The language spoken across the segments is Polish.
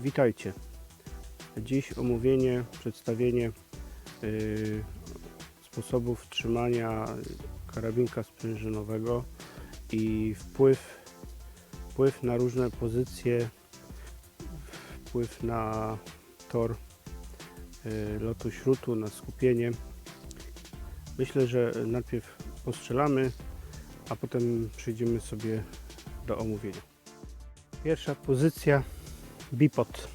Witajcie. Dziś omówienie, przedstawienie y, sposobów trzymania karabinka sprężynowego i wpływ, wpływ na różne pozycje, wpływ na tor y, lotu śrutu, na skupienie. Myślę, że najpierw postrzelamy, a potem przejdziemy sobie do omówienia. Pierwsza pozycja bipod.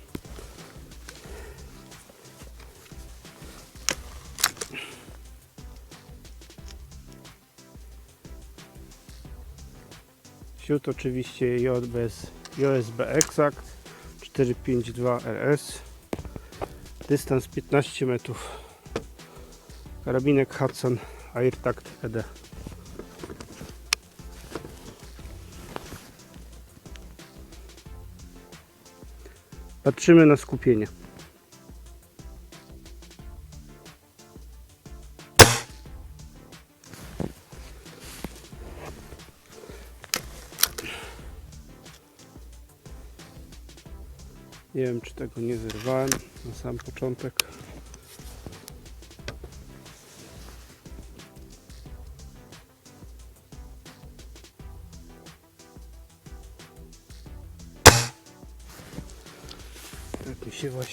Śród oczywiście JBS, JSB Exact 452 RS. Dystans 15 metrów. Karabinek Hudson AirTact ED. Patrzymy na skupienie. Nie wiem, czy tego nie zerwałem na sam początek.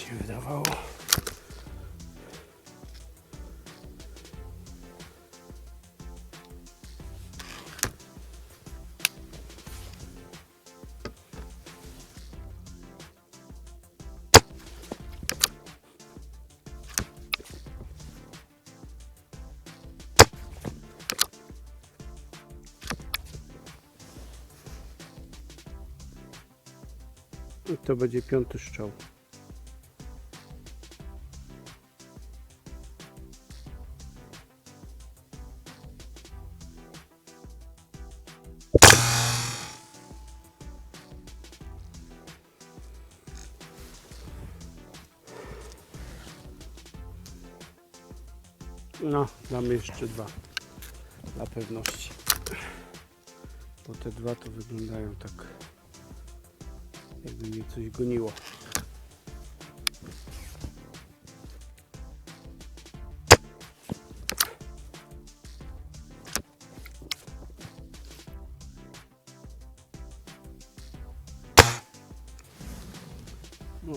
Się wydawało. To będzie piąty strzał. No, damy jeszcze dwa dla pewności. Bo te dwa to wyglądają tak, jakby mnie coś goniło. No.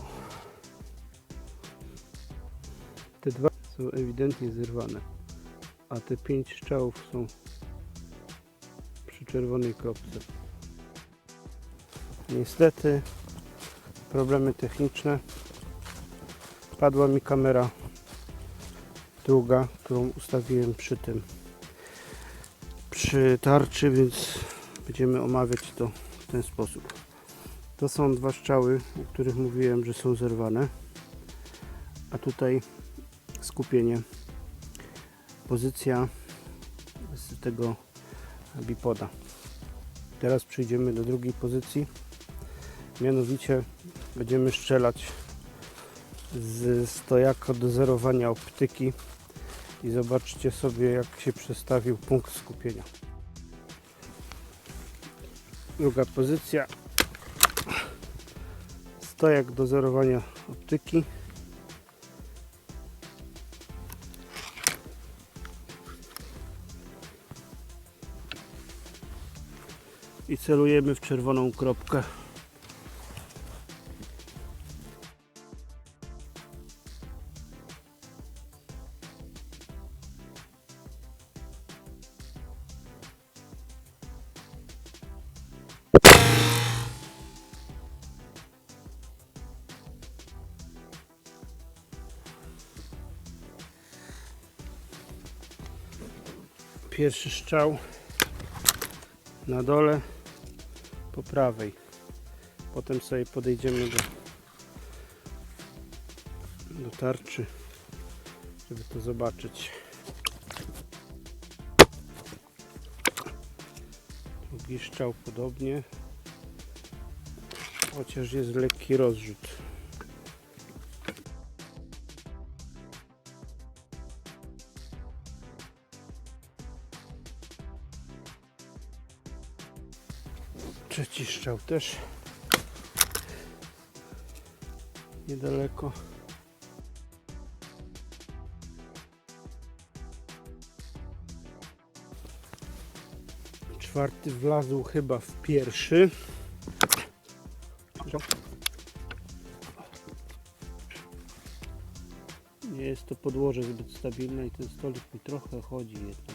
Te dwa są ewidentnie zerwane, a te pięć strzałów są przy czerwonej kropce. Niestety problemy techniczne. Padła mi kamera druga, którą ustawiłem przy tym przy tarczy, więc będziemy omawiać to w ten sposób. To są dwa strzały, o których mówiłem, że są zerwane. A tutaj skupienie, pozycja z tego bipoda. Teraz przejdziemy do drugiej pozycji. Mianowicie będziemy strzelać z stojaka do zerowania optyki i zobaczcie sobie jak się przestawił punkt skupienia. Druga pozycja. Stojak do zerowania optyki. I celujemy w czerwoną kropkę. Pierwszy strzał na dole po prawej. Potem sobie podejdziemy do, do tarczy, żeby to zobaczyć. Drugi podobnie, chociaż jest lekki rozrzut. Strzał też. niedaleko. Czwarty wlazł chyba w pierwszy. Nie jest to podłoże zbyt stabilne i ten stolik mi trochę chodzi jednak.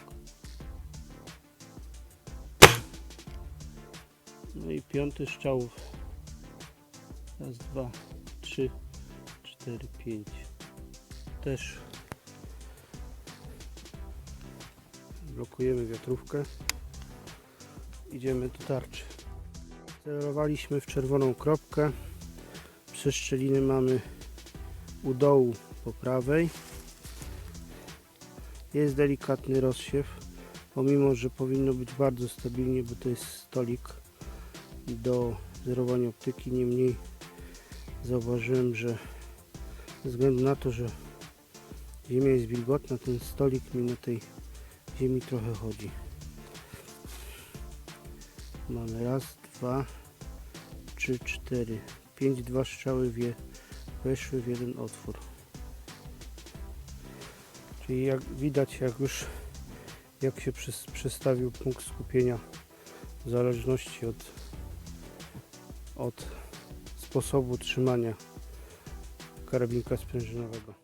I piąty strzał. Raz, dwa, trzy, cztery, pięć. Też blokujemy wiatrówkę. Idziemy do tarczy. Celowaliśmy w czerwoną kropkę. Przeszczeliny mamy u dołu po prawej. Jest delikatny rozsiew, pomimo że powinno być bardzo stabilnie, bo to jest stolik do zerowania optyki. Niemniej zauważyłem, że ze względu na to, że ziemia jest wilgotna, ten stolik mi na tej ziemi trochę chodzi. Mamy raz, dwa, trzy, cztery, pięć, dwa strzały wie, weszły w jeden otwór. Czyli jak widać, jak już jak się przestawił punkt skupienia w zależności od, od sposobu trzymania karabinka sprężynowego.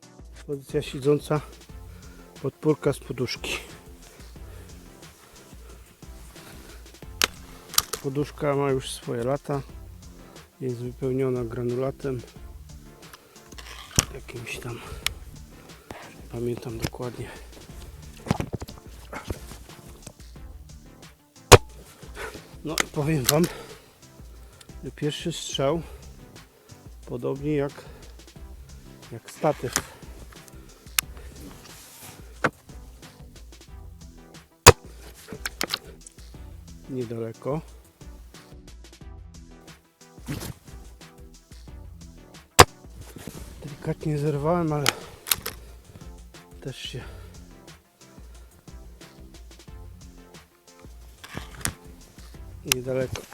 Pozycja siedząca, podpórka z poduszki. Poduszka ma już swoje lata. Jest wypełniona granulatem. Jakimś tam. Pamiętam dokładnie. No powiem Wam, pierwszy strzał podobnie jak, jak statyw. Niedaleko. Delikatnie zerwałem, ale też się niedaleko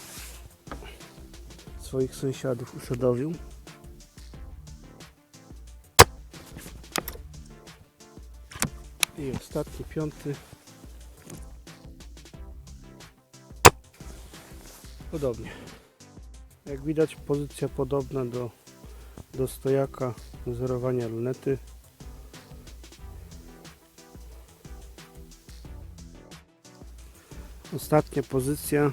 swoich sąsiadów usadowił. I ostatni, piąty. Podobnie. Jak widać pozycja podobna do, do stojaka zerowania lunety. Ostatnia pozycja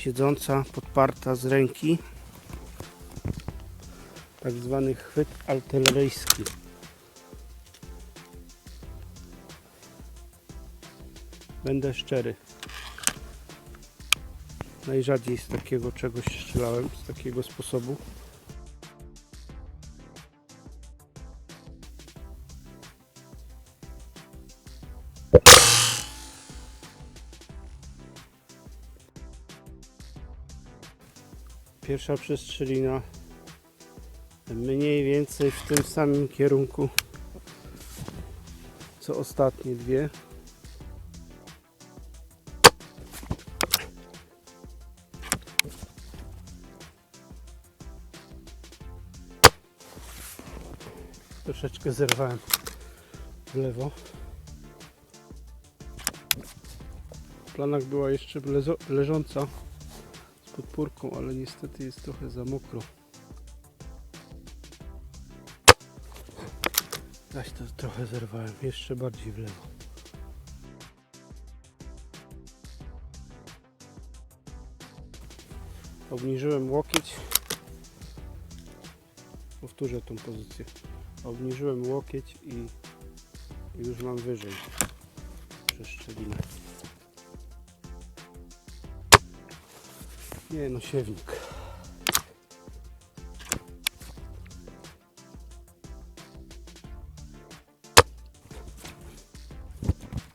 siedząca, podparta z ręki. Tak zwany chwyt artyleryjski. Będę szczery. Najrzadziej z takiego czegoś strzelałem, z takiego sposobu. Pierwsza przestrzelina mniej więcej w tym samym kierunku co ostatnie dwie. Troszeczkę zerwałem w lewo. W planach była jeszcze leżąca podpórką, ale niestety jest trochę za mokro. Zaś to trochę zerwałem, jeszcze bardziej w lewo. Obniżyłem łokieć. Powtórzę tą pozycję. Obniżyłem łokieć i już mam wyżej przeszczelinę. Nie no, siewnik.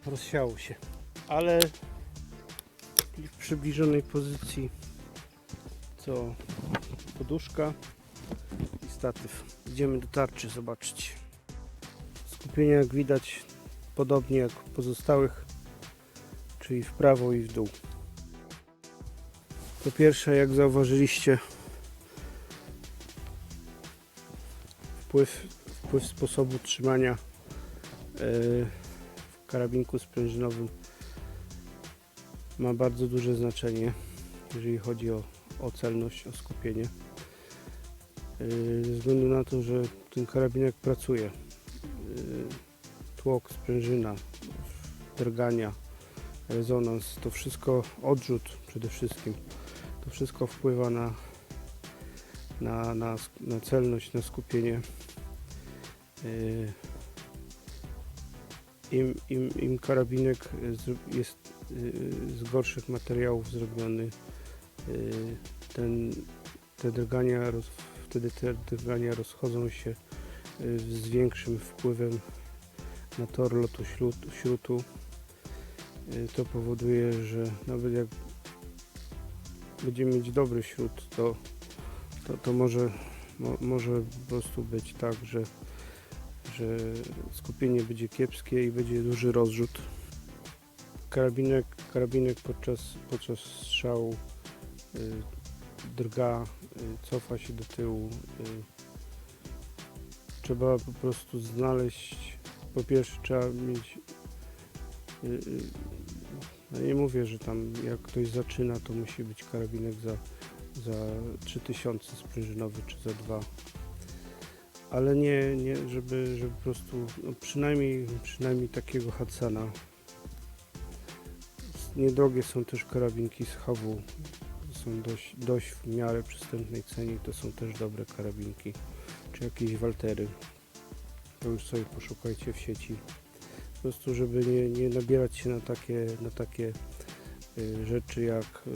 Rozsiało się, ale w przybliżonej pozycji co poduszka i statyw. Idziemy do tarczy zobaczyć. Skupienie jak widać podobnie jak pozostałych, czyli w prawo i w dół. Po pierwsze, jak zauważyliście, wpływ, wpływ sposobu trzymania e, w karabinku sprężynowym ma bardzo duże znaczenie, jeżeli chodzi o, o celność, o skupienie. E, Ze względu na to, że ten karabinek pracuje. e, Tłok, sprężyna, drgania, rezonans, to wszystko, odrzut przede wszystkim, to wszystko wpływa na, na, na, na celność, na skupienie. Yy, Im, im, im karabinek jest yy, z gorszych materiałów zrobiony, yy, ten, te drgania, wtedy te drgania rozchodzą się z większym wpływem na tor lotu śrutu. To powoduje, że nawet jak będziemy mieć dobry śród, to, to, to może, mo, może po prostu być tak, że, że skupienie będzie kiepskie i będzie duży rozrzut. Karabinek, karabinek podczas, podczas strzału y, drga, y, cofa się do tyłu. Y, trzeba po prostu znaleźć, po pierwsze trzeba mieć y, y, no nie mówię, że tam jak ktoś zaczyna, to musi być karabinek za, za 3000 sprężynowy czy za dwa. Ale nie, nie żeby, żeby po prostu, no przynajmniej, przynajmniej takiego Hudsona. Niedrogie są też karabinki z HW. Są dość, dość w miarę przystępnej cenie. To są też dobre karabinki. Czy jakieś Waltery. To już sobie poszukajcie w sieci prostu, żeby nie, nie nabierać się na takie, na takie y, rzeczy jak y,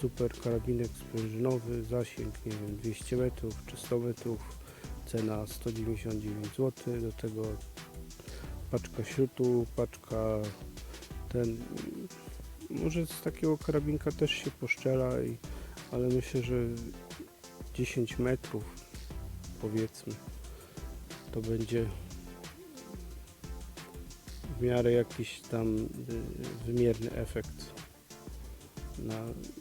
super karabinek sprężynowy, zasięg nie wiem 200 metrów czy 100 metrów, cena 199 zł, do tego paczka śrutu, paczka ten, może z takiego karabinka też się poszczela, i, ale myślę, że 10 metrów powiedzmy to będzie w miarę jakiś tam y, wymierny efekt. Na,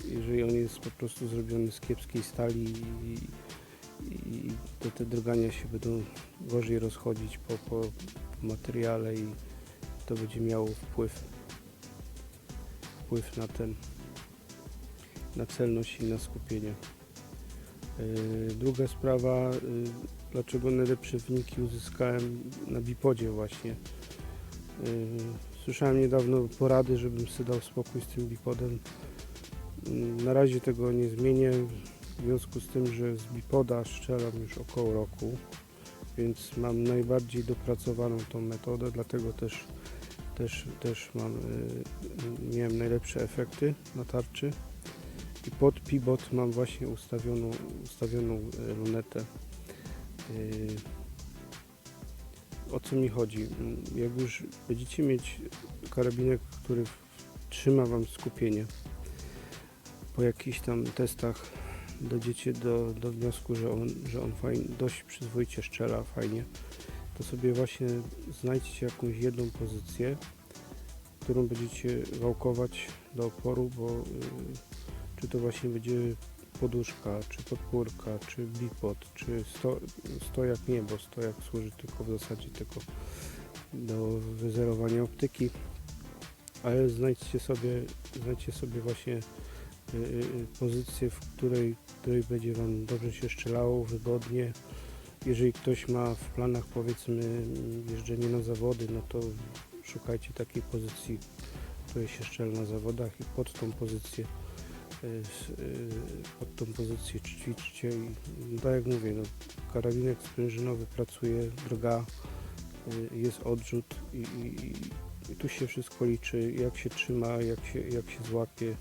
jeżeli on jest po prostu zrobiony z kiepskiej stali i, i to te drgania się będą gorzej rozchodzić po, po, po materiale i to będzie miało wpływ wpływ na ten na celność i na skupienie. Yy, druga sprawa, yy, dlaczego najlepsze wyniki uzyskałem na bipodzie właśnie. Yy, Słyszałem niedawno porady, żebym sobie dał spokój z tym bipodem. Yy, Na razie tego nie zmienię, w związku z tym, że z bipoda strzelam już około roku, więc mam najbardziej dopracowaną tą metodę, dlatego też, też, też mam, yy, miałem najlepsze efekty na tarczy. I pod pivot mam właśnie ustawioną, ustawioną lunetę. O co mi chodzi? Jak już będziecie mieć karabinek, który trzyma Wam skupienie, po jakichś tam testach dojdziecie do, do wniosku, że on, że on fajnie, dość przyzwoicie strzela, fajnie, to sobie właśnie znajdźcie jakąś jedną pozycję, którą będziecie wałkować do oporu, bo yy, czy to właśnie będzie poduszka, czy podpórka, czy bipod, czy sto, stojak nie, bo stojak służy tylko w zasadzie tylko do wyzerowania optyki, ale znajdźcie sobie, znajdźcie sobie właśnie y, y, pozycję, w której, której będzie Wam dobrze się strzelało, wygodnie. Jeżeli ktoś ma w planach powiedzmy jeżdżenie na zawody, no to szukajcie takiej pozycji, w której się strzela na zawodach i pod tą pozycję y, y, pod tą pozycję ćwiczcie i no, tak jak mówię, no, karabinek sprężynowy pracuje, drga, y, jest odrzut i, i, i tu się wszystko liczy, jak się trzyma, jak się, jak się złapie,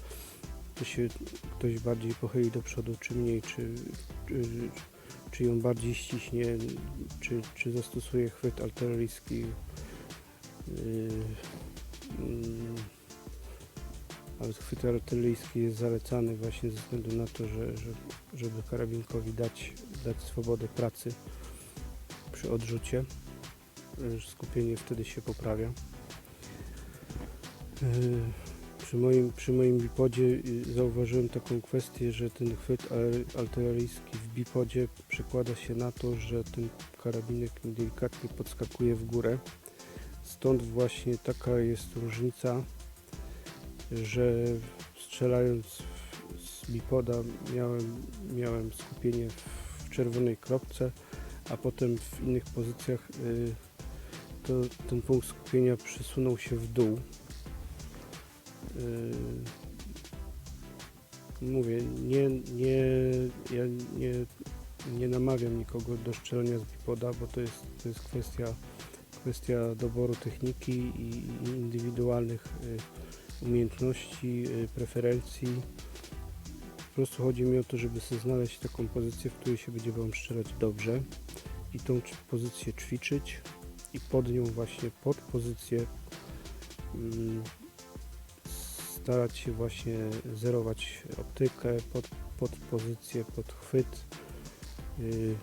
czy się ktoś bardziej pochyli do przodu, czy mniej, czy, czy, czy ją bardziej ściśnie, czy, czy zastosuje chwyt artyleryjski. Yy, mm, ale chwyt artyleryjski jest zalecany właśnie ze względu na to, że, że, żeby karabinkowi dać, dać swobodę pracy przy odrzucie. Yy, Skupienie wtedy się poprawia. Yy, przy moim, przy moim bipodzie y, zauważyłem taką kwestię, że ten chwyt artyleryjski w bipodzie przekłada się na to, że ten karabinek delikatnie podskakuje w górę. Stąd właśnie taka jest różnica, że strzelając z bipoda miałem, miałem skupienie w czerwonej kropce, a potem w innych pozycjach y, to ten punkt skupienia przesunął się w dół. Yy, mówię, nie, nie, ja nie, nie namawiam nikogo do strzelania z bipoda, bo to jest, to jest kwestia, kwestia doboru techniki i, i indywidualnych y, umiejętności, y, preferencji. Po prostu chodzi mi o to, żeby sobie znaleźć taką pozycję, w której się będzie Wam strzelać dobrze i tą pozycję ćwiczyć i pod nią właśnie, pod pozycję mm, starać się właśnie zerować optykę pod, pod pozycję, pod chwyt, yy,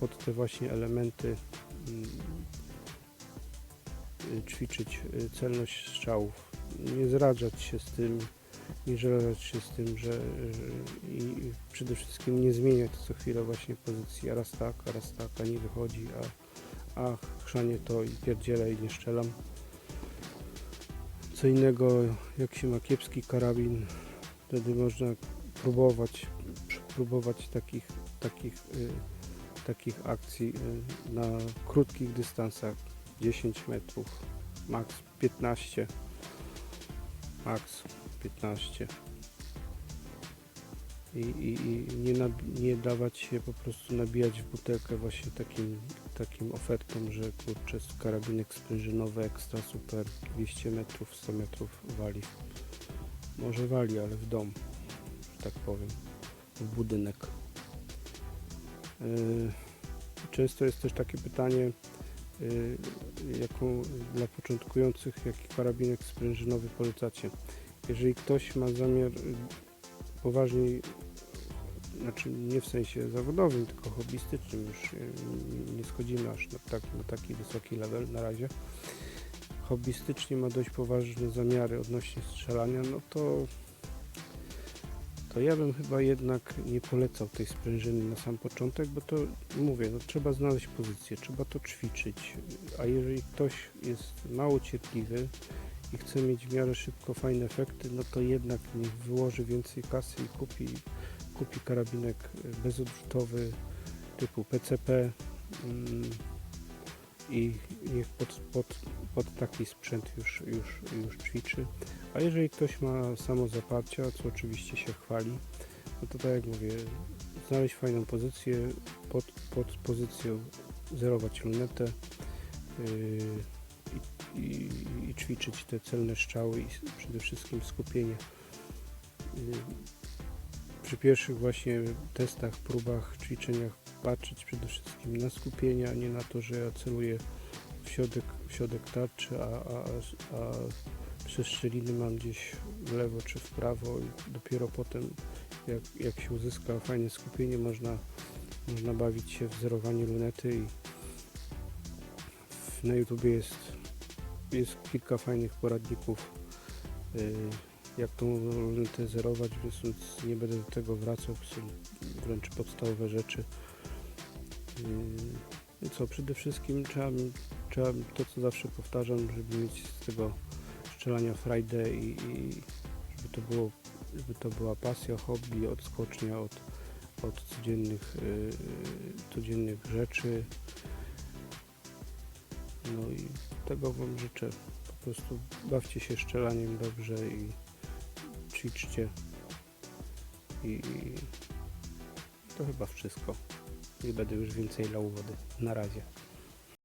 pod te właśnie elementy mm, ćwiczyć yy, celność strzałów. Nie zradzać się z tym, nie zradzać się z tym, że i przede wszystkim nie zmieniać co chwilę właśnie pozycji, a raz tak, a raz tak, a nie wychodzi, a, a chrzanie to i pierdzielę i nie strzelam. Co innego, jak się ma kiepski karabin, wtedy można próbować, próbować takich, takich, y, takich akcji y, na krótkich dystansach, 10 metrów, max 15, max 15 i, i, i nie, nie dawać się po prostu nabijać w butelkę właśnie takim, takim ofertom, że kurczę karabinek sprężynowy ekstra super 200 metrów, 100 metrów wali. Może wali, ale w dom, że tak powiem, w budynek. Yy, Często jest też takie pytanie, jaką dla początkujących, jaki karabinek sprężynowy polecacie. Jeżeli ktoś ma zamiar y, poważniej, znaczy nie w sensie zawodowym, tylko hobbystycznym, już y, nie schodzimy aż na, tak, na taki wysoki level na razie, hobbystycznie ma dość poważne zamiary odnośnie strzelania, no to to ja bym chyba jednak nie polecał tej sprężyny na sam początek, bo to mówię, no trzeba znaleźć pozycję, trzeba to ćwiczyć, a jeżeli ktoś jest mało cierpliwy, i chce mieć w miarę szybko fajne efekty, no to jednak niech wyłoży więcej kasy i kupi, kupi karabinek bezodrzutowy typu PCP mm, i niech pod, pod, pod taki sprzęt już, już, już ćwiczy. A jeżeli ktoś ma samozaparcia, co oczywiście się chwali, no to tak jak mówię, znaleźć fajną pozycję, pod, pod pozycją zerować lunetę, yy, i, i, ćwiczyć te celne strzały i przede wszystkim skupienie. Y, Przy pierwszych właśnie testach, próbach, ćwiczeniach patrzeć przede wszystkim na skupienie, a nie na to, że ja celuję w środek, środek tarczy, a, a, a przestrzeliny mam gdzieś w lewo czy w prawo i dopiero potem jak, jak się uzyska fajne skupienie można, można bawić się w zerowanie lunety i na YouTubie jest jest kilka fajnych poradników, y, jak tą lunetę zerować, więc nie będę do tego wracał, są wręcz podstawowe rzeczy. Y, co, przede wszystkim trzeba, trzeba to, co zawsze powtarzam, żeby mieć z tego strzelania Friday i, i żeby, to było, żeby to była pasja, hobby, odskocznia od, od codziennych, y, codziennych rzeczy. No i tego Wam życzę. Po prostu bawcie się strzelaniem dobrze i ćwiczcie. I, i to chyba wszystko. Nie będę już więcej lał wody. Na razie.